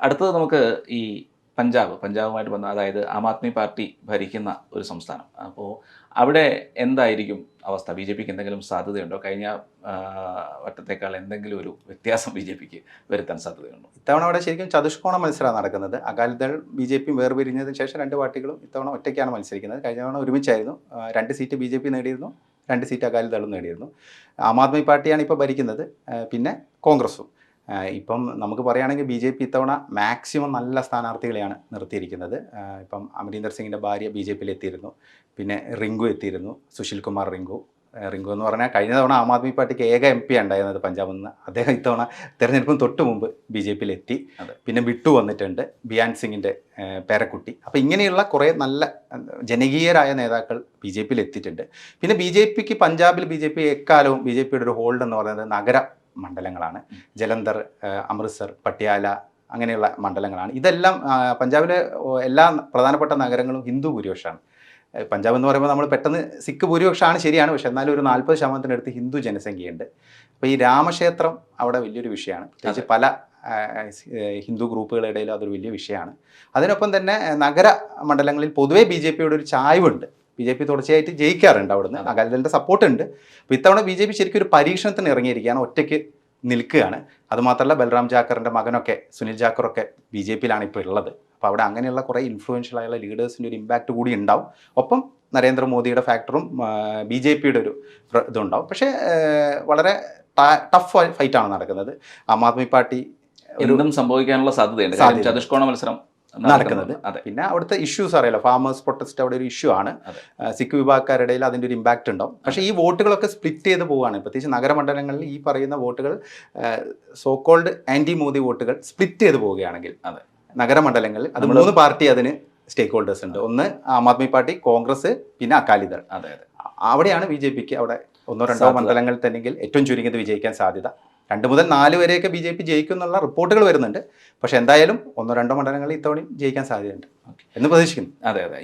അടുത്തത് നമുക്ക് ഈ പഞ്ചാബ് പഞ്ചാബുമായിട്ട് ബന്ധം അതായത് ആം ആദ്മി പാർട്ടി ഭരിക്കുന്ന ഒരു സംസ്ഥാനം. അപ്പോൾ അവിടെ എന്തായിരിക്കും അവസ്ഥ? ബി ജെ പിക്ക് എന്തെങ്കിലും സാധ്യതയുണ്ടോ? കഴിഞ്ഞ വട്ടത്തേക്കാൾ എന്തെങ്കിലും ഒരു വ്യത്യാസം ബി ജെ പിക്ക് വരുത്താൻ സാധ്യതയുണ്ടോ? ഇത്തവണ അവിടെ ശരിക്കും ചതുഷ്കോണ മത്സരമാണ് നടക്കുന്നത്. അകാലിദൾ ബി ജെ പി വേർപിരിഞ്ഞതിന് ശേഷം രണ്ട് പാർട്ടികളും ഇത്തവണ ഒറ്റയ്ക്കാണ് മത്സരിക്കുന്നത്. കഴിഞ്ഞ തവണ ഒരുമിച്ചായിരുന്നു. രണ്ട് സീറ്റ് ബി ജെ പി നേടിയിരുന്നു രണ്ട് സീറ്റ് അകാലിദളും നേടിയിരുന്നു. ആം ആദ്മി പാർട്ടിയാണ് ഇപ്പോൾ ഭരിക്കുന്നത്. പിന്നെ കോൺഗ്രസും. ഇപ്പം നമുക്ക് പറയുകയാണെങ്കിൽ ബി ജെ പി ഇത്തവണ മാക്സിമം നല്ല സ്ഥാനാർത്ഥികളെയാണ് നിർത്തിയിരിക്കുന്നത്. ഇപ്പം അമരീന്ദർ സിംഗിന്റെ ഭാര്യ ബി ജെ പിയിൽ എത്തിയിരുന്നു. പിന്നെ റിങ്കു എത്തിയിരുന്നു സുശീൽ കുമാർ റിങ്കു. റിങ്കു എന്ന് പറഞ്ഞാൽ കഴിഞ്ഞ തവണ ആം ആദ്മി പാർട്ടിക്ക് ഏക എം പി ഉണ്ടായിരുന്നത് പഞ്ചാബിൽ നിന്ന്. അദ്ദേഹം ഇത്തവണ തെരഞ്ഞെടുപ്പിന് തൊട്ട് മുമ്പ് ബി ജെ പിയിൽ എത്തി. പിന്നെ വിട്ടു വന്നിട്ടുണ്ട് ബിയാൻ സിംഗിന്റെ പേരക്കുട്ടി. അപ്പോൾ ഇങ്ങനെയുള്ള കുറേ നല്ല ജനകീയരായ നേതാക്കൾ ബി ജെ പിയിൽ എത്തിയിട്ടുണ്ട്. പിന്നെ ബി ജെ പിക്ക് പഞ്ചാബിൽ ബി ജെ പി എക്കാലവും ബി ജെ പിയുടെ ഒരു ഹോൾഡ് എന്ന് പറയുന്നത് നഗര മണ്ഡലങ്ങളാണ്. ജലന്ധർ അമൃത്സർ പട്യാല അങ്ങനെയുള്ള മണ്ഡലങ്ങളാണ്. ഇതെല്ലാം പഞ്ചാബിലെ എല്ലാ പ്രധാനപ്പെട്ട നഗരങ്ങളും ഹിന്ദു ഭൂരിപക്ഷമാണ്. പഞ്ചാബ് എന്ന് പറയുമ്പോൾ നമ്മൾ പെട്ടെന്ന് സിഖ് ഭൂരിപക്ഷമാണ് ശരിയാണ്. പക്ഷേ എന്നാലും ഒരു നാൽപ്പത് ശതമാനത്തിനടുത്ത് ഹിന്ദു ജനസംഖ്യയുണ്ട്. അപ്പോൾ ഈ രാമക്ഷേത്രം അവിടെ വലിയൊരു വിഷയമാണ്. പ്രത്യേകിച്ച് പല ഹിന്ദു ഗ്രൂപ്പുകളുടെ ഇടയിൽ അതൊരു വലിയ വിഷയമാണ്. അതിനൊപ്പം തന്നെ നഗര മണ്ഡലങ്ങളിൽ പൊതുവേ ബി ജെ പിയുടെ ഒരു ചായ്വുണ്ട്. ബി ജെ പി തുടർച്ചയായിട്ട് ജയിക്കാറുണ്ട് അവിടുന്ന്. അകാലിദളിന്റെ സപ്പോർട്ട് ഉണ്ട് അപ്പോൾ ഇത്തവണ ബി ജെ പി ശരിക്കും ഒരു പരീക്ഷണത്തിന് ഇറങ്ങിയിരിക്കുകയാണ് ഒറ്റയ്ക്ക് നിൽക്കുകയാണ്. അതുമാത്രമല്ല ബൽറാം ജാക്കറിന്റെ മകനൊക്കെ സുനിൽ ജാക്കറൊക്കെ ബി ജെ പിയിലാണ് ഇപ്പോൾ ഉള്ളത്. അപ്പോൾ അവിടെ അങ്ങനെയുള്ള കുറേ ഇൻഫ്ലുവൻഷ്യൽ ആയുള്ള ലീഡേഴ്സിന്റെ ഒരു ഇമ്പാക്റ്റ് കൂടി ഉണ്ടാവും. ഒപ്പം നരേന്ദ്രമോദിയുടെ ഫാക്ടറും ബി ജെ പിയുടെ ഒരു ഇതുണ്ടാവും. പക്ഷേ വളരെ ടഫ് ഫൈറ്റാണ് നടക്കുന്നത്. ആം ആദ്മി പാർട്ടി എന്തും സംഭവിക്കാനുള്ള സാധ്യതയുണ്ട്. ചതുഷ്കോണ മത്സരം നടക്കുന്നത്. അതെ. പിന്നെ അവിടുത്തെ ഇഷ്യൂസ് അറിയാലോ. ഫാമേഴ്സ് പ്രൊട്ടസ്റ്റ് അവിടെ ഒരു ഇഷ്യൂ ആണ്. സിഖ് വിഭാഗക്കാരുടെ അതിന്റെ ഒരു ഇമ്പാക്റ്റ് ഉണ്ടാവും. പക്ഷേ ഈ വോട്ടുകളൊക്കെ സ്പ്ലിറ്റ് ചെയ്ത് പോവുകയാണ്. പ്രത്യേകിച്ച് നഗരമണ്ഡലങ്ങളിൽ ഈ പറയുന്ന വോട്ടുകൾ സോക്കോൾഡ് ആന്റി മോദി വോട്ടുകൾ സ്പ്ലിറ്റ് ചെയ്ത് പോവുകയാണെങ്കിൽ അതെ. നഗരമണ്ഡലങ്ങളിൽ അത് മൂന്ന് പാർട്ടി അതിന് സ്റ്റേക്ക് ഹോൾഡേഴ്സ് ഉണ്ട് ഒന്ന് ആം ആദ്മി പാർട്ടി കോൺഗ്രസ് പിന്നെ അകാലിദൾ. അതെ അതെ. അവിടെയാണ് ബി ജെ പിക്ക് അവിടെ ഒന്നോ രണ്ടോ. മണ്ഡലങ്ങളിൽ തന്നെങ്കിൽ ഏറ്റവും ചുരുങ്ങിയത് വിജയിക്കാൻ സാധ്യത. രണ്ട് മുതൽ നാല് വരെയൊക്കെ ബി ജെ പി ജയിക്കും എന്നുള്ള റിപ്പോർട്ടുകൾ വരുന്നുണ്ട്. പക്ഷെ എന്തായാലും ഒന്നോ രണ്ടോ മണ്ഡലങ്ങളിൽ ഇത്തവണയും ജയിക്കാൻ സാധ്യതയുണ്ട്. എന്ന് പ്രതീക്ഷിക്കുന്നു. അതെ അതെ.